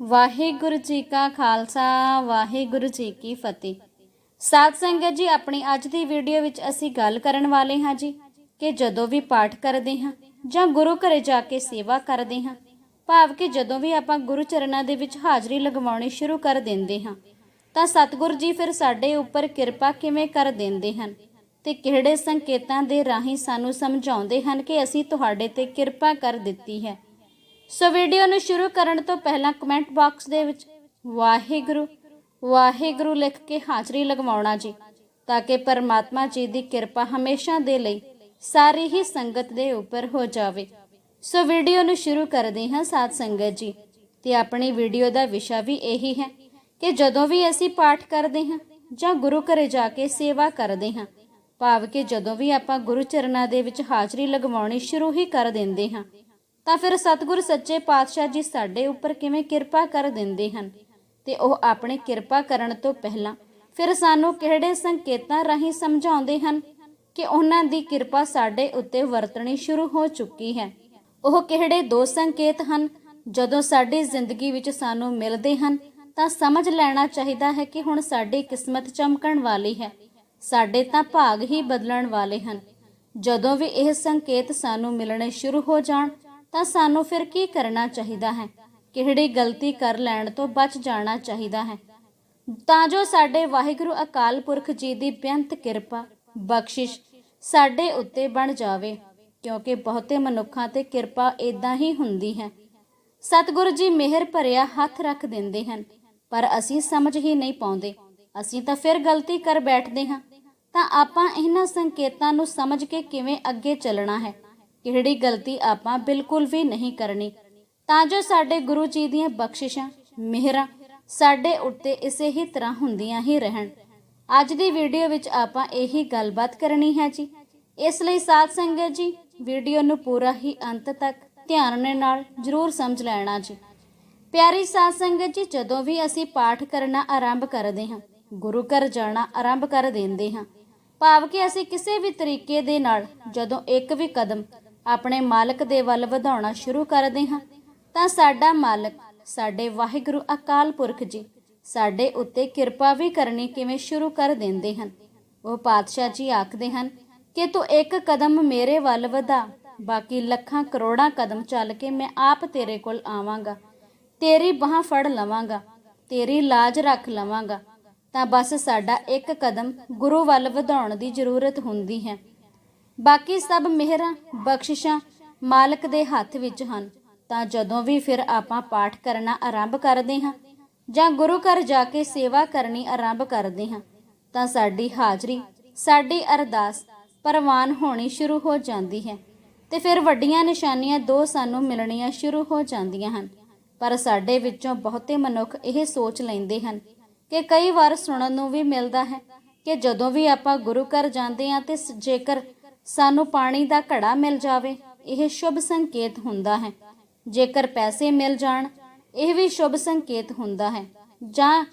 ਵਾਹਿਗੁਰੂ ਜੀ ਕਾ ਖਾਲਸਾ, ਵਾਹਿਗੁਰੂ ਜੀ ਕੀ ਫਤਿਹ। ਸਾਧ ਸੰਗਤ ਜੀ, ਆਪਣੀ ਅੱਜ ਦੀ ਵੀਡੀਓ ਵਿੱਚ ਅਸੀਂ ਗੱਲ ਕਰਨ ਵਾਲੇ ਹਾਂ ਜੀ ਕਿ ਜਦੋਂ ਵੀ ਪਾਠ ਕਰਦੇ ਹਾਂ ਜਾਂ ਗੁਰੂ ਘਰੇ ਜਾ ਕੇ ਸੇਵਾ ਕਰਦੇ ਹਾਂ, ਭਾਵ ਕਿ ਜਦੋਂ ਵੀ ਆਪਾਂ ਗੁਰੂ ਚਰਨਾਂ ਦੇ ਵਿੱਚ ਹਾਜ਼ਰੀ ਲਗਵਾਉਣੀ ਸ਼ੁਰੂ ਕਰ ਦਿੰਦੇ ਹਾਂ, ਤਾਂ ਸਤਿਗੁਰੂ ਜੀ ਫਿਰ ਸਾਡੇ ਉੱਪਰ ਕਿਰਪਾ ਕਿਵੇਂ ਕਰ ਦਿੰਦੇ ਹਨ ਤੇ ਕਿਹੜੇ ਸੰਕੇਤਾਂ ਦੇ ਰਾਹੀਂ ਸਾਨੂੰ ਸਮਝਾਉਂਦੇ ਹਨ ਕਿ ਅਸੀਂ ਤੁਹਾਡੇ ਤੇ ਕਿਰਪਾ ਕਰ ਦਿੱਤੀ ਹੈ। ਸੋ ਵੀਡੀਓ ਨੂੰ ਸ਼ੁਰੂ ਕਰਨ ਤੋਂ ਪਹਿਲਾਂ ਕਮੈਂਟ ਬਾਕਸ ਦੇ ਵਿੱਚ ਵਾਹਿਗੁਰੂ ਵਾਹਿਗੁਰੂ ਲਿਖ ਕੇ ਹਾਜ਼ਰੀ ਲਗਵਾਉਣਾ ਜੀ, ਤਾਂ ਕਿ ਪਰਮਾਤਮਾ ਜੀ ਦੀ ਕਿਰਪਾ ਹਮੇਸ਼ਾ ਦੇ ਲਈ ਸਾਰੀ ਹੀ ਸੰਗਤ ਦੇ ਉੱਪਰ ਹੋ ਜਾਵੇ। ਸੋ ਵੀਡੀਓ ਨੂੰ ਸ਼ੁਰੂ ਕਰਦੇ ਹਾਂ ਸਾਧ ਸੰਗਤ ਜੀ, ਤੇ ਆਪਣੀ ਵੀਡੀਓ ਦਾ ਵਿਸ਼ਾ ਵੀ ਇਹੀ ਹੈ ਕਿ ਜਦੋਂ ਵੀ ਅਸੀਂ ਪਾਠ ਕਰਦੇ ਹਾਂ ਜਾਂ ਗੁਰੂ ਘਰੇ ਜਾ ਕੇ ਸੇਵਾ ਕਰਦੇ ਹਾਂ, ਭਾਵ ਕਿ ਜਦੋਂ ਵੀ ਆਪਾਂ ਗੁਰੂ ਚਰਨਾਂ ਦੇ ਵਿੱਚ ਹਾਜ਼ਰੀ ਲਗਵਾਉਣੀ ਸ਼ੁਰੂ ਹੀ ਕਰ ਦਿੰਦੇ ਹਾਂ ਤਾਂ ਫਿਰ ਸਤਿਗੁਰ ਸੱਚੇ ਪਾਤਸ਼ਾਹ ਜੀ ਸਾਡੇ ਉੱਪਰ ਕਿਵੇਂ ਕਿਰਪਾ ਕਰ ਦਿੰਦੇ ਹਨ? ਤੇ ਉਹ ਆਪਣੇ ਕਿਰਪਾ ਕਰਨ ਤੋਂ ਪਹਿਲਾਂ ਫਿਰ ਸਾਨੂੰ ਕਿਹੜੇ ਸੰਕੇਤਾਂ ਰਾਹੀਂ ਸਮਝਾਉਂਦੇ ਹਨ ਕਿ ਉਹਨਾਂ ਦੀ ਕਿਰਪਾ ਸਾਡੇ ਉੱਤੇ ਵਰਤਣੀ ਸ਼ੁਰੂ ਹੋ ਚੁੱਕੀ ਹੈ? ਉਹ ਕਿਹੜੇ ਦੋ ਸੰਕੇਤ ਹਨ? ਜਦੋਂ ਸਾਡੀ ਜ਼ਿੰਦਗੀ ਵਿੱਚ ਸਾਨੂੰ ਮਿਲਦੇ ਹਨ, ਤਾਂ ਸਮਝ ਲੈਣਾ ਚਾਹੀਦਾ ਹੈ ਕਿ ਹੁਣ ਸਾਡੀ ਕਿਸਮਤ ਚਮਕਣ ਵਾਲੀ ਹੈ। ਸਾਡੇ ਤਾਂ ਭਾਗ ਹੀ ਬਦਲਣ ਵਾਲੇ ਹਨ। ਜਦੋਂ ਵੀ ਇਹ ਸੰਕੇਤ ਸਾਨੂੰ ਮਿਲਣੇ ਸ਼ੁਰੂ ਹੋ ਜਾਣ ਤਾਂ ਸਾਨੂੰ ਫਿਰ ਕੀ ਕਰਨਾ ਚਾਹੀਦਾ ਹੈ? ਕਿਹੜੀ ਗਲਤੀ ਕਰ ਲੈਣ ਤੋਂ ਬਚ ਜਾਣਾ ਚਾਹੀਦਾ ਹੈ? ਤਾਂ ਜੋ ਸਾਡੇ ਵਾਹਿਗੁਰੂ ਅਕਾਲ ਪੁਰਖ ਜੀ ਦੀ ਬੇਅੰਤ ਕਿਰਪਾ, ਬਖਸ਼ਿਸ਼ ਸਾਡੇ ਉੱਤੇ ਬਣ ਜਾਵੇ, ਕਿਉਂਕਿ ਬਹੁਤੇ ਮਨੁੱਖਾਂ ਤੇ ਕਿਰਪਾ ਇਦਾਂ ਹੀ ਹੁੰਦੀ ਹੈ। ਸਤਿਗੁਰੂ ਜੀ ਮਿਹਰ ਭਰਿਆ ਹੱਥ ਰੱਖ ਦਿੰਦੇ ਹਨ, ਪਰ ਅਸੀਂ ਸਮਝ ਹੀ ਨਹੀਂ ਪਾਉਂਦੇ। ਅਸੀਂ ਤਾਂ ਫਿਰ ਗਲਤੀ ਕਰ ਬੈਠਦੇ ਹਾਂ। ਤਾਂ ਆਪਾਂ ਇਹਨਾਂ ਸੰਕੇਤਾਂ ਨੂੰ ਸਮਝ ਕੇ ਕਿਵੇਂ ਅੱਗੇ ਚੱਲਣਾ ਹੈ? ਕਿਹੜੀ ਗਲਤੀ ਆਪਾਂ ਬਿਲਕੁਲ ਵੀ ਨਹੀਂ ਕਰਨੀ। ਤਾਂ ਜੋ ਸਾਡੇ ਗੁਰੂ ਜੀ ਦੀਆਂ ਬਖਸ਼ਿਸ਼ਾਂ, ਮਿਹਰਾਂ ਸਾਡੇ ਉੱਤੇ ਇਸੇ ਹੀ ਤਰ੍ਹਾਂ ਹੁੰਦੀਆਂ ਹੀ ਰਹਿਣ। ਅੱਜ ਦੀ ਵੀਡੀਓ ਵਿੱਚ ਆਪਾਂ ਇਹੀ ਗੱਲਬਾਤ ਕਰਨੀ ਹੈ ਜੀ। ਇਸ ਲਈ ਸਾਧ ਸੰਗਤ ਜੀ, ਵੀਡੀਓ ਨੂੰ ਪੂਰਾ ਹੀ ਅੰਤ ਤੱਕ ਧਿਆਨ ਨਾਲ ਜ਼ਰੂਰ ਸਮਝ ਲੈਣਾ ਜੀ। ਪਿਆਰੀ ਸਾਧ ਸੰਗਤ ਜੀ, ਜਦੋਂ ਵੀ ਅਸੀਂ ਪਾਠ ਕਰਨਾ ਆਰੰਭ ਕਰਦੇ ਹਾਂ, ਗੁਰੂ ਘਰ ਜਾਣਾ ਆਰੰਭ ਕਰ ਦਿੰਦੇ ਹਾਂ। ਭਾਵ ਕਿ ਅਸੀਂ ਕਿਸੇ ਵੀ ਤਰੀਕੇ ਦੇ ਨਾਲ ਜਦੋਂ ਇੱਕ ਵੀ ਕਦਮ ਆਪਣੇ ਮਾਲਕ ਦੇ ਵੱਲ ਵਧਾਉਣਾ ਸ਼ੁਰੂ ਕਰਦੇ ਹਾਂ। ਤਾਂ ਸਾਡਾ ਮਾਲਕ, ਸਾਡੇ ਵਾਹਿਗੁਰੂ ਅਕਾਲ ਪੁਰਖ ਜੀ, ਸਾਡੇ ਉੱਤੇ ਕਿਰਪਾ ਵੀ ਕਰਨੀ ਕਿਵੇਂ ਸ਼ੁਰੂ ਕਰ ਦਿੰਦੇ ਹਨ। ਉਹ ਪਾਤਸ਼ਾਹ ਜੀ ਆਖਦੇ ਹਨ, ਕਿ ਤੂੰ ਇੱਕ ਕਦਮ ਮੇਰੇ ਵੱਲ ਵਧਾ, ਬਾਕੀ ਲੱਖਾਂ ਕਰੋੜਾਂ ਕਦਮ ਚੱਲ ਕੇ ਮੈਂ ਆਪ ਤੇਰੇ ਕੋਲ ਆਵਾਂਗਾ। ਤੇਰੀ ਬਾਹ ਫੜ ਲਵਾਂਗਾ, ਤੇਰੀ ਲਾਜ ਰੱਖ ਲਵਾਂਗਾ। ਤਾਂ ਬਸ ਸਾਡਾ ਇੱਕ ਕਦਮ ਗੁਰੂ ਵੱਲ ਵਧਾਉਣ ਦੀ ਜ਼ਰੂਰਤ ਹੁੰਦੀ ਹੈ। ਬਾਕੀ ਸਭ ਮਿਹਰਾਂ, ਬਖਸ਼ਿਸ਼ਾਂ ਮਾਲਕ ਦੇ ਹੱਥ ਵਿੱਚ ਹਨ। ਤਾਂ ਜਦੋਂ ਵੀ ਫਿਰ ਆਪਾਂ ਪਾਠ ਕਰਨਾ ਆਰੰਭ ਕਰਦੇ ਹਾਂ ਜਾਂ ਗੁਰੂ ਘਰ ਜਾ ਕੇ ਸੇਵਾ ਕਰਨੀ ਆਰੰਭ ਕਰਦੇ ਹਾਂ, ਤਾਂ ਸਾਡੀ ਹਾਜ਼ਰੀ, ਸਾਡੀ ਅਰਦਾਸ ਪ੍ਰਵਾਨ ਹੋਣੀ ਸ਼ੁਰੂ ਹੋ ਜਾਂਦੀ ਹੈ ਤੇ ਫਿਰ ਵੱਡੀਆਂ ਨਿਸ਼ਾਨੀਆਂ ਦੋ ਸਾਨੂੰ ਮਿਲਣੀਆਂ ਸ਼ੁਰੂ ਹੋ ਜਾਂਦੀਆਂ ਹਨ। ਪਰ ਸਾਡੇ ਵਿੱਚੋਂ ਬਹੁਤੇ ਮਨੁੱਖ ਇਹ ਸੋਚ ਲੈਂਦੇ ਹਨ ਕਿ ਕਈ ਵਾਰ ਸੁਣਨ ਨੂੰ ਵੀ ਮਿਲਦਾ ਹੈ ਕਿ ਜਦੋਂ ਵੀ ਆਪਾਂ ਗੁਰੂ ਘਰ ਜਾਂਦੇ ਹਾਂ ਤੇ ਜੇਕਰ ਸਾਨੂੰ ਪਾਣੀ ਦਾ ਘੜਾ ਮਿਲ ਜਾਵੇ, ਇਹ ਸ਼ੁਭ ਸੰਕੇਤ ਹੁੰਦਾ ਹੈ। ਜੇਕਰ ਪੈਸੇ ਮਿਲ ਜਾਣ, ਇਹ ਵੀ ਸ਼ੁਭ ਸੰਕੇਤ ਹੁੰਦਾ ਹੈ। ਜਾਂ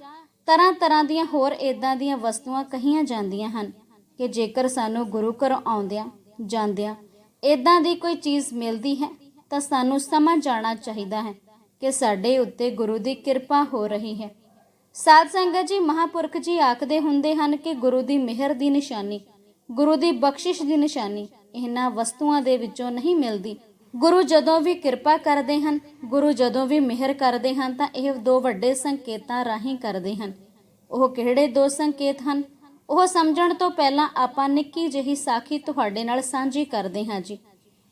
ਤਰ੍ਹਾਂ ਤਰ੍ਹਾਂ ਦੀਆਂ ਹੋਰ ਇਦਾਂ ਦੀਆਂ ਵਸਤੂਆਂ ਕਹੀਆਂ ਜਾਂਦੀਆਂ ਹਨ ਕਿ ਜੇਕਰ ਸਾਨੂੰ ਗੁਰੂ ਘਰੋਂ ਆਉਂਦਿਆਂ, ਜਾਂਦਿਆਂ ਇਦਾਂ ਦੀ ਕੋਈ ਚੀਜ਼ ਮਿਲਦੀ ਹੈ, ਤਾਂ ਸਾਨੂੰ ਸਮਝ ਜਾਣਾ ਚਾਹੀਦਾ ਹੈ ਕਿ ਸਾਡੇ ਉੱਤੇ ਗੁਰੂ ਦੀ ਕਿਰਪਾ ਹੋ ਰਹੀ ਹੈ। ਸਾਧ ਸੰਗਤ ਜੀ ਮਹਾਪੁਰਖ ਜੀ ਆਖਦੇ ਹੁੰਦੇ ਹਨ ਕਿ ਗੁਰੂ ਦੀ ਮਿਹਰ ਦੀ ਨਿਸ਼ਾਨੀ ਗੁਰੂ ਦੀ ਬਖਸ਼ਿਸ਼ ਦੀ ਨਿਸ਼ਾਨੀ ਇਹਨਾਂ ਵਸਤੂਆਂ ਦੇ ਵਿੱਚੋਂ ਨਹੀਂ ਮਿਲਦੀ। ਗੁਰੂ ਜਦੋਂ ਵੀ ਕਿਰਪਾ ਕਰਦੇ ਹਨ, ਗੁਰੂ ਜਦੋਂ ਵੀ ਮਿਹਰ ਕਰਦੇ ਹਨ, ਤਾਂ ਇਹ ਦੋ ਵੱਡੇ ਸੰਕੇਤਾਂ ਰਾਹੀਂ ਕਰਦੇ ਹਨ। ਉਹ ਕਿਹੜੇ ਦੋ ਸੰਕੇਤ ਹਨ? ਉਹ ਸਮਝਣ ਤੋਂ ਪਹਿਲਾਂ ਆਪਾਂ ਨਿੱਕੀ ਜਿਹੀ ਸਾਖੀ ਤੁਹਾਡੇ ਨਾਲ ਸਾਂਝੀ ਕਰਦੇ ਹਾਂ ਜੀ।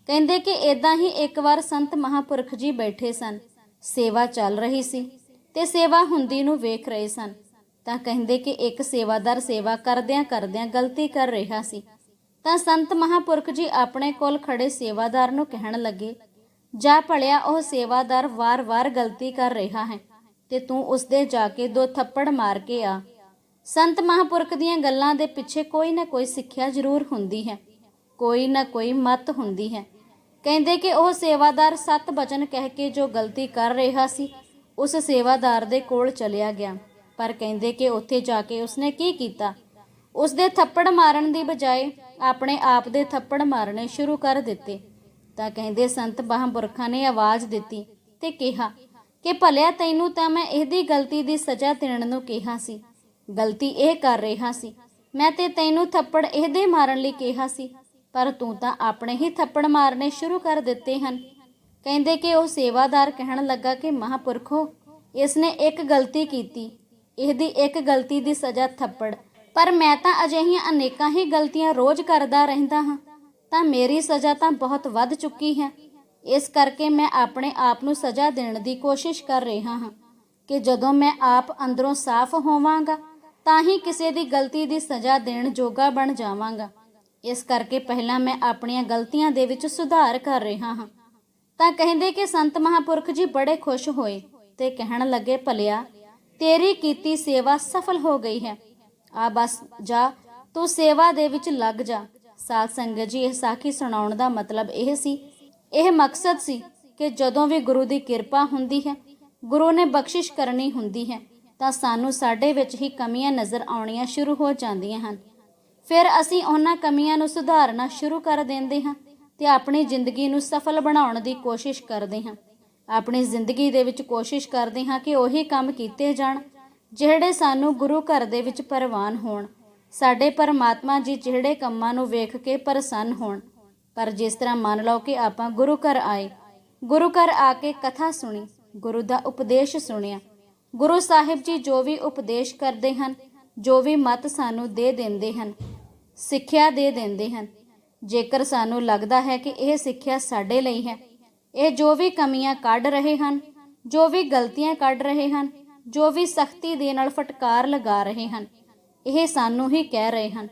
ਕਹਿੰਦੇ ਕਿ ਇਦਾਂ ਹੀ ਇੱਕ ਵਾਰ ਸੰਤ ਮਹਾਪੁਰਖ ਜੀ ਬੈਠੇ ਸਨ। ਸੇਵਾ ਚੱਲ ਰਹੀ ਸੀ ਤੇ ਸੇਵਾ ਹੁੰਦੀ ਨੂੰ ਵੇਖ ਰਹੇ ਸਨ। ਤਾਂ ਕਹਿੰਦੇ ਕਿ ਇੱਕ ਸੇਵਾਦਾਰ ਸੇਵਾ ਕਰਦਿਆਂ ਕਰਦਿਆਂ ਗਲਤੀ ਕਰ ਰਿਹਾ ਸੀ। ਤਾਂ ਸੰਤ ਮਹਾਪੁਰਖ ਜੀ ਆਪਣੇ ਕੋਲ ਖੜੇ ਸੇਵਾਦਾਰ ਨੂੰ ਕਹਿਣ ਲੱਗੇ, ਜਾ ਭਲਿਆ, ਉਹ ਸੇਵਾਦਾਰ ਵਾਰ-ਵਾਰ ਗਲਤੀ ਕਰ ਰਿਹਾ ਹੈ ਤੇ ਤੂੰ ਉਸਦੇ ਜਾ ਕੇ ਦੋ ਥੱਪੜ ਮਾਰ ਕੇ ਆ ਸੰਤ ਮਹਾਪੁਰਖ ਦੀਆਂ ਗੱਲਾਂ ਦੇ ਪਿੱਛੇ ਕੋਈ ਨਾ ਕੋਈ ਸਿੱਖਿਆ ਜ਼ਰੂਰ ਹੁੰਦੀ ਹੈ, ਕੋਈ ਨਾ ਕੋਈ ਮਤ ਹੁੰਦੀ ਹੈ। ਕਹਿੰਦੇ ਕਿ ਉਹ ਸੇਵਾਦਾਰ ਸੱਤ ਬਚਨ ਕਹਿ ਕੇ ਜੋ ਗਲਤੀ ਕਰ ਰਿਹਾ ਸੀ, ਉਸ ਸੇਵਾਦਾਰ ਦੇ ਕੋਲ ਚਲਿਆ ਗਿਆ। ਪਰ ਕਹਿੰਦੇ ਕਿ ਉੱਥੇ ਜਾ ਕੇ ਉਸਨੇ ਕੀ ਕੀਤਾ? ਉਸਦੇ ਥੱਪੜ ਮਾਰਨ ਦੀ ਬਜਾਏ ਆਪਣੇ ਆਪ ਦੇ ਥੱਪੜ ਮਾਰਨੇ ਸ਼ੁਰੂ ਕਰ ਦਿੱਤੇ। ਤਾਂ ਕਹਿੰਦੇ ਸੰਤ ਮਹਾਂਪੁਰਖਾਂ ਨੇ ਆਵਾਜ਼ ਦਿੱਤੀ ਤੇ ਕਿਹਾ ਕਿ ਭਲਿਆ ਤੈਨੂੰ ਤਾਂ ਮੈਂ ਇਹਦੀ ਗਲਤੀ ਦੀ ਸਜ਼ਾ ਦੇਣ ਨੂੰ ਕਿਹਾ ਸੀ। ਗਲਤੀ ਇਹ ਕਰ ਰਿਹਾ ਸੀ, ਮੈਂ ਤੇ ਤੈਨੂੰ ਥੱਪੜ ਇਹਦੇ ਮਾਰਨ ਲਈ ਕਿਹਾ ਸੀ, ਪਰ ਤੂੰ ਤਾਂ ਆਪਣੇ ਹੀ ਥੱਪੜ ਮਾਰਨੇ ਸ਼ੁਰੂ ਕਰ ਦਿੱਤੇ ਹਨ। ਕਹਿੰਦੇ ਕਿ ਉਹ ਸੇਵਾਦਾਰ ਕਹਿਣ ਲੱਗਾ ਕਿ ਮਹਾਪੁਰਖੋ ਇਸਨੇ ਇੱਕ ਗਲਤੀ ਕੀਤੀ ਇਹਦੀ ਇੱਕ ਗਲਤੀ ਦੀ ਸਜ਼ਾ ਥੱਪੜ। ਪਰ ਮੈਂ ਤਾਂ ਅਜਿਹੀਆਂ ਅਨੇਕਾਂ ਹੀ ਗਲਤੀਆਂ ਰੋਜ਼ ਕਰਦਾ ਰਹਿੰਦਾ ਹਾਂ। ਤਾਂ ਮੇਰੀ ਸਜ਼ਾ ਤਾਂ ਬਹੁਤ ਵੱਧ ਚੁੱਕੀ ਹੈ। ਇਸ ਕਰਕੇ ਮੈਂ ਆਪਣੇ ਆਪ ਨੂੰ ਸਜ਼ਾ ਦੇਣ ਦੀ ਕੋਸ਼ਿਸ਼ ਕਰ ਰਿਹਾ ਹਾਂ ਕਿ ਜਦੋਂ ਮੈਂ ਆਪ ਅੰਦਰੋਂ ਸਾਫ਼ ਹੋਵਾਂਗਾ, ਤਾਂ ਹੀ ਕਿਸੇ ਦੀ ਗਲਤੀ ਦੀ ਸਜ਼ਾ ਦੇਣ ਜੋਗਾ ਬਣ ਜਾਵਾਂਗਾ। ਇਸ ਕਰਕੇ ਪਹਿਲਾਂ ਮੈਂ ਆਪਣੀਆਂ ਗਲਤੀਆਂ ਦੇ ਵਿੱਚ ਸੁਧਾਰ ਕਰ ਰਿਹਾ ਹਾਂ। ਤਾਂ ਕਹਿੰਦੇ ਕਿ ਸੰਤ ਮਹਾਪੁਰਖ ਜੀ ਬੜੇ ਖੁਸ਼ ਹੋਏ ਤੇ ਕਹਿਣ ਲੱਗੇ, ਭਲਿਆ ਤੇਰੀ ਕੀਤੀ ਸੇਵਾ ਸਫਲ ਹੋ ਗਈ ਹੈ। ਆ ਬਸ, ਜਾ, ਤੂੰ ਸੇਵਾ ਦੇ ਵਿੱਚ ਲੱਗ ਜਾ। ਸਾਧ ਸੰਗਤ ਜੀ, ਇਹ ਸਾਖੀ ਸੁਣਾਉਣ ਦਾ ਮਤਲਬ ਇਹ ਸੀ। ਇਹ ਮਕਸਦ ਸੀ ਕਿ ਜਦੋਂ ਵੀ ਗੁਰੂ ਦੀ ਕਿਰਪਾ ਹੁੰਦੀ ਹੈ, ਗੁਰੂ ਨੇ ਬਖਸ਼ਿਸ਼ ਕਰਨੀ ਹੁੰਦੀ ਹੈ, ਤਾਂ ਸਾਨੂੰ ਸਾਡੇ ਵਿੱਚ ਹੀ ਕਮੀਆਂ ਨਜ਼ਰ ਆਉਣੀਆਂ ਸ਼ੁਰੂ ਹੋ ਜਾਂਦੀਆਂ ਹਨ। ਫਿਰ ਅਸੀਂ ਉਹਨਾਂ ਕਮੀਆਂ ਨੂੰ ਸੁਧਾਰਨਾ ਸ਼ੁਰੂ ਕਰ ਦਿੰਦੇ ਹਾਂ ਤੇ ਆਪਣੀ ਜ਼ਿੰਦਗੀ ਨੂੰ ਸਫਲ ਬਣਾਉਣ ਦੀ ਕੋਸ਼ਿਸ਼ ਕਰਦੇ ਹਾਂ। ਆਪਣੀ ਜ਼ਿੰਦਗੀ ਦੇ ਵਿੱਚ ਕੋਸ਼ਿਸ਼ ਕਰਦੇ ਹਾਂ ਕਿ ਉਹੀ ਕੰਮ ਕੀਤੇ ਜਾਣ, ਜਿਹੜੇ ਸਾਨੂੰ ਗੁਰੂ ਘਰ ਦੇ ਵਿੱਚ ਪ੍ਰਵਾਨ ਹੋਣ। ਸਾਡੇ ਪਰਮਾਤਮਾ ਜੀ ਜਿਹੜੇ ਕੰਮਾਂ ਨੂੰ ਵੇਖ ਕੇ ਪ੍ਰਸੰਨ ਹੋਣ। ਪਰ ਜਿਸ ਤਰ੍ਹਾਂ ਮੰਨ ਲਓ ਕਿ ਆਪਾਂ ਗੁਰੂ ਘਰ ਆਏ, ਗੁਰੂ ਘਰ ਆ ਕੇ ਕਥਾ ਸੁਣੀ, ਗੁਰੂ ਦਾ ਉਪਦੇਸ਼ ਸੁਣਿਆ, ਗੁਰੂ ਸਾਹਿਬ ਜੀ ਜੋ ਵੀ ਉਪਦੇਸ਼ ਕਰਦੇ ਹਨ, ਜੋ ਵੀ ਮਤ ਸਾਨੂੰ ਦੇ ਦਿੰਦੇ ਹਨ, ਸਿੱਖਿਆ ਦੇ ਦਿੰਦੇ ਹਨ, ਜੇਕਰ ਸਾਨੂੰ ਲੱਗਦਾ ਹੈ ਕਿ ਇਹ ਸਿੱਖਿਆ ਸਾਡੇ ਲਈ ਹੈ ਇਹ ਜੋ ਵੀ ਕਮੀਆਂ ਕੱਢ ਰਹੇ ਹਨ, ਜੋ ਵੀ ਗਲਤੀਆਂ ਕੱਢ ਰਹੇ ਹਨ, ਜੋ ਵੀ ਸਖਤੀ ਦੇ ਨਾਲ ਫਟਕਾਰ ਲਗਾ ਰਹੇ ਹਨ, ਇਹ ਸਾਨੂੰ ਹੀ ਕਹਿ ਰਹੇ ਹਨ।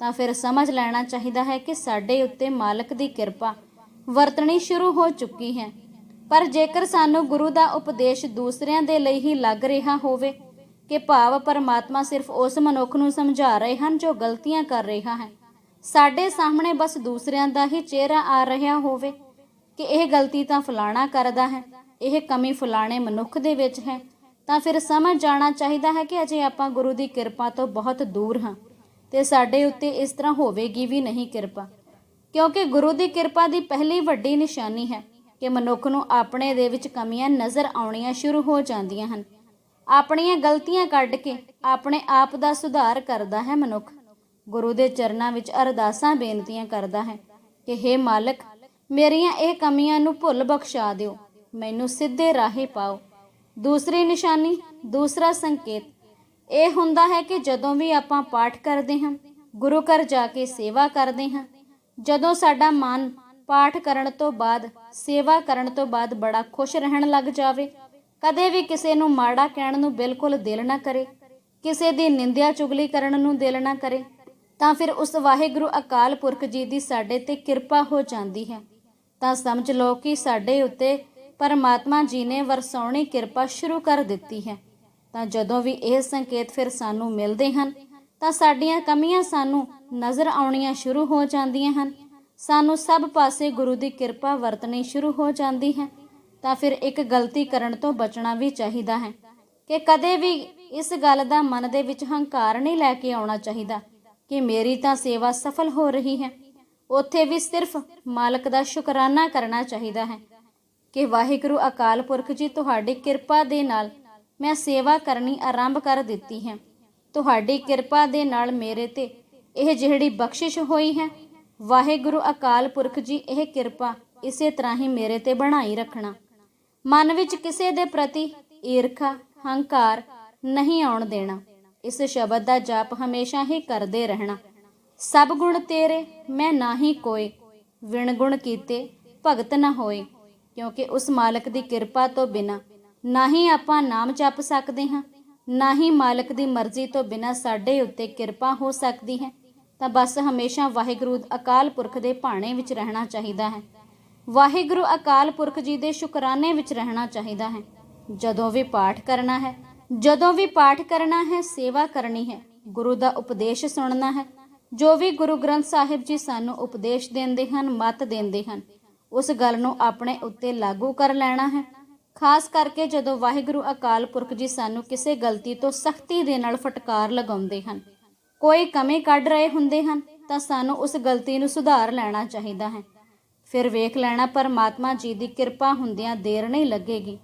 ਤਾਂ ਫਿਰ ਸਮਝ ਲੈਣਾ ਚਾਹੀਦਾ ਹੈ ਕਿ ਸਾਡੇ ਉੱਤੇ ਮਾਲਕ ਦੀ ਕਿਰਪਾ ਵਰਤਣੀ ਸ਼ੁਰੂ ਹੋ ਚੁੱਕੀ ਹੈ। ਪਰ ਜੇਕਰ ਸਾਨੂੰ ਗੁਰੂ ਦਾ ਉਪਦੇਸ਼ ਦੂਸਰਿਆਂ ਦੇ ਲਈ ਹੀ ਲੱਗ ਰਿਹਾ ਹੋਵੇ ਕਿ ਭਾਵ ਪਰਮਾਤਮਾ ਸਿਰਫ ਉਸ ਮਨੁੱਖ ਨੂੰ ਸਮਝਾ ਰਹੇ ਹਨ ਜੋ ਗਲਤੀਆਂ ਕਰ ਰਿਹਾ ਹੈ, ਸਾਡੇ ਸਾਹਮਣੇ ਬਸ ਦੂਸਰਿਆਂ ਦਾ ਹੀ ਚਿਹਰਾ ਆ ਰਿਹਾ ਹੋਵੇ ਕਿ ਇਹ ਗਲਤੀ ਤਾਂ ਫਲਾਣਾ ਕਰਦਾ ਹੈ, ਇਹ ਕਮੀ ਫਲਾਣੇ ਮਨੁੱਖ ਦੇ ਵਿੱਚ ਹੈ। ਤਾਂ ਫਿਰ ਸਮਝ ਜਾਣਾ ਚਾਹੀਦਾ ਹੈ ਕਿ ਅਜੇ ਆਪਾਂ ਗੁਰੂ ਦੀ ਕਿਰਪਾ ਤੋਂ ਬਹੁਤ ਦੂਰ ਹਾਂ ਤੇ ਸਾਡੇ ਉੱਤੇ ਇਸ ਤਰ੍ਹਾਂ ਹੋਵੇਗੀ ਵੀ ਨਹੀਂ ਕਿਰਪਾ। ਕਿਉਂਕਿ ਗੁਰੂ ਦੀ ਕਿਰਪਾ ਦੀ ਪਹਿਲੀ ਵੱਡੀ ਨਿਸ਼ਾਨੀ ਹੈ ਕਿ ਮਨੁੱਖ ਨੂੰ ਆਪਣੇ ਦੇ ਵਿੱਚ ਕਮੀਆਂ ਨਜ਼ਰ ਆਉਣੀਆਂ ਸ਼ੁਰੂ ਹੋ ਜਾਂਦੀਆਂ ਹਨ। ਆਪਣੀਆਂ ਗਲਤੀਆਂ ਕੱਢ ਕੇ ਆਪਣੇ ਆਪ ਦਾ ਸੁਧਾਰ ਕਰਦਾ ਹੈ ਮਨੁੱਖ। ਗੁਰੂ ਦੇ ਚਰਨਾਂ ਵਿੱਚ ਅਰਦਾਸਾਂ ਬੇਨਤੀਆਂ ਕਰਦਾ ਹੈ ਕਿ हे ਮਾਲਕ ਮੇਰੀਆਂ ਇਹ ਕਮੀਆਂ ਨੂੰ ਭੁੱਲ ਬਖਸ਼ਾ ਦਿਓ। ਮੈਨੂੰ ਸਿੱਧੇ ਰਾਹੇ ਪਾਓ। ਦੂਸਰੀ ਨਿਸ਼ਾਨੀ, ਦੂਸਰਾ ਸੰਕੇਤ। ਇਹ ਹੁੰਦਾ ਹੈ ਕਿ ਜਦੋਂ ਵੀ ਆਪਾਂ ਪਾਠ ਕਰਦੇ ਹਾਂ, ਗੁਰੂ ਘਰ ਜਾ ਕੇ ਸੇਵਾ ਕਰਦੇ ਹਾਂ, ਜਦੋਂ ਸਾਡਾ ਮਨ ਪਾਠ ਕਰਨ ਤੋਂ ਬਾਅਦ, ਸੇਵਾ ਕਰਨ ਤੋਂ ਬਾਅਦ ਬੜਾ ਖੁਸ਼ ਰਹਿਣ ਲੱਗ ਜਾਵੇ, ਕਦੇ ਵੀ ਕਿਸੇ ਨੂੰ ਮਾੜਾ ਕਹਿਣ ਨੂੰ ਬਿਲਕੁਲ ਦਿਲ ਨਾ ਕਰੇ, ਕਿਸੇ ਦੀ ਨਿੰਦਿਆ ਚੁਗਲੀ ਕਰਨ ਨੂੰ ਦਿਲ ਨਾ ਕਰੇ, ਤਾਂ ਫਿਰ ਉਸ ਵਾਹਿਗੁਰੂ ਅਕਾਲ ਪੁਰਖ ਜੀ ਦੀ ਸਾਡੇ ਤੇ ਕਿਰਪਾ ਹੋ ਜਾਂਦੀ ਹੈ। ਤਾਂ ਸਮਝ ਲਓ ਕਿ ਸਾਡੇ ਉੱਤੇ ਪਰਮਾਤਮਾ ਜੀ ਨੇ ਵਰਸਾਉਣੀ ਕਿਰਪਾ ਸ਼ੁਰੂ ਕਰ ਦਿੱਤੀ ਹੈ। ਤਾਂ ਜਦੋਂ ਵੀ ਇਹ ਸੰਕੇਤ ਫਿਰ ਸਾਨੂੰ ਮਿਲਦੇ ਹਨ, ਤਾਂ ਸਾਡੀਆਂ ਕਮੀਆਂ ਸਾਨੂੰ ਨਜ਼ਰ ਆਉਣੀਆਂ ਸ਼ੁਰੂ ਹੋ ਜਾਂਦੀਆਂ ਹਨ। ਸਾਨੂੰ ਸਭ ਪਾਸੇ ਗੁਰੂ ਦੀ ਕਿਰਪਾ ਵਰਤਣੀ ਸ਼ੁਰੂ ਹੋ ਜਾਂਦੀ ਹੈ। ਤਾਂ ਫਿਰ ਇੱਕ ਗਲਤੀ ਕਰਨ ਤੋਂ ਬਚਣਾ ਵੀ ਚਾਹੀਦਾ ਹੈ ਕਿ ਕਦੇ ਵੀ ਇਸ ਗੱਲ ਦਾ ਮਨ ਦੇ ਵਿੱਚ ਹੰਕਾਰ ਨਹੀਂ ਲੈ ਕੇ ਆਉਣਾ ਚਾਹੀਦਾ ਕਿ ਮੇਰੀ ਤਾਂ ਸੇਵਾ ਸਫਲ ਹੋ ਰਹੀ ਹੈ। ਉੱਥੇ ਵੀ ਸਿਰਫ ਮਾਲਕ ਦਾ ਸ਼ੁਕਰਾਨਾ ਕਰਨਾ ਚਾਹੀਦਾ ਹੈ ਕਿ ਵਾਹਿਗੁਰੂ ਅਕਾਲ ਪੁਰਖ ਜੀ, ਤੁਹਾਡੀ ਕਿਰਪਾ ਦੇ ਨਾਲ ਮੈਂ ਸੇਵਾ ਕਰਨੀ ਆਰੰਭ ਕਰ ਦਿੱਤੀ ਹੈ। ਤੁਹਾਡੀ ਕਿਰਪਾ ਦੇ ਨਾਲ ਮੇਰੇ ਤੇ ਇਹ ਜਿਹੜੀ ਬਖਸ਼ਿਸ਼ ਹੋਈ ਹੈ, ਵਾਹਿਗੁਰੂ ਅਕਾਲ ਪੁਰਖ ਜੀ, ਇਹ ਕਿਰਪਾ ਇਸੇ ਤਰ੍ਹਾਂ ਹੀ ਮੇਰੇ ਤੇ ਬਣਾਈ ਰੱਖਣਾ। ਮਨ ਵਿੱਚ ਕਿਸੇ ਦੇ ਪ੍ਰਤੀ ਈਰਖਾ, ਹੰਕਾਰ ਨਹੀਂ ਆਉਣ ਦੇਣਾ। ਇਸ ਸ਼ਬਦ ਦਾ ਜਾਪ ਹਮੇਸ਼ਾ ਹੀ ਕਰਦੇ ਰਹਿਣਾ। ਸਭ ਗੁਣ ਤੇਰੇ, ਮੈਂ ਨਾਹੀ ਕੋਏ। ਵਿਣ ਗੁਣ ਕੀਤੇ, ਭਗਤ ਨਾ ਹੋਏ। ਕਿਉਂਕਿ ਉਸ ਮਾਲਕ ਦੀ ਕਿਰਪਾ ਤੋਂ ਬਿਨਾ ਨਾ ਹੀ ਆਪਾਂ ਨਾਮ ਜਪ ਸਕਦੇ ਹਾਂ। ਨਾ ਹੀ ਮਾਲਕ ਦੀ ਮਰਜ਼ੀ ਤੋਂ ਬਿਨਾ ਸਾਡੇ ਉੱਤੇ ਕਿਰਪਾ ਹੋ ਸਕਦੀ ਹੈ। ਤਾਂ ਬਸ ਹਮੇਸ਼ਾ ਵਾਹਿਗੁਰੂ ਅਕਾਲ ਪੁਰਖ ਦੇ ਭਾਣੇ ਵਿੱਚ ਰਹਿਣਾ ਚਾਹੀਦਾ ਹੈ। ਵਾਹਿਗੁਰੂ ਅਕਾਲ ਪੁਰਖ ਜੀ ਦੇ ਸ਼ੁਕਰਾਨੇ ਵਿੱਚ ਰਹਿਣਾ ਚਾਹੀਦਾ ਹੈ। ਜਦੋਂ ਵੀ ਪਾਠ ਕਰਨਾ ਹੈ, ਜਦੋਂ ਵੀ ਪਾਠ ਕਰਨਾ ਹੈ, ਸੇਵਾ ਕਰਨੀ ਹੈ। ਗੁਰੂ ਦਾ ਉਪਦੇਸ਼ ਸੁਣਨਾ ਹੈ। ਜੋ ਵੀ ਗੁਰੂ ਗ੍ਰੰਥ ਸਾਹਿਬ ਜੀ ਸਾਨੂੰ ਉਪਦੇਸ਼ ਦਿੰਦੇ ਹਨ, ਮਤ ਦਿੰਦੇ ਹਨ, ਉਸ ਗੱਲ ਨੂੰ ਆਪਣੇ ਉੱਤੇ ਲਾਗੂ ਕਰ ਲੈਣਾ ਹੈ। ਖਾਸ ਕਰਕੇ ਜਦੋਂ ਵਾਹਿਗੁਰੂ ਅਕਾਲ ਪੁਰਖ ਜੀ ਸਾਨੂੰ ਕਿਸੇ ਗਲਤੀ ਤੋਂ ਸਖਤੀ ਦੇ ਨਾਲ ਫਟਕਾਰ ਲਗਾਉਂਦੇ ਹਨ, ਕੋਈ ਕਮੀ ਕੱਢ ਰਹੇ ਹੁੰਦੇ ਹਨ, ਤਾਂ ਸਾਨੂੰ ਉਸ ਗਲਤੀ ਨੂੰ ਸੁਧਾਰ ਲੈਣਾ ਚਾਹੀਦਾ ਹੈ। ਫਿਰ ਵੇਖ ਲੈਣਾ, ਪਰਮਾਤਮਾ ਜੀ ਦੀ ਕਿਰਪਾ ਹੁੰਦਿਆਂ ਦੇਰ ਨਹੀਂ ਲੱਗੇਗੀ।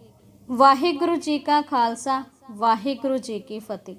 ਵਾਹਿਗੁਰੂ ਜੀ ਕਾ ਖਾਲਸਾ, ਵਾਹਿਗੁਰੂ ਜੀ ਕੀ ਫਤਿਹ।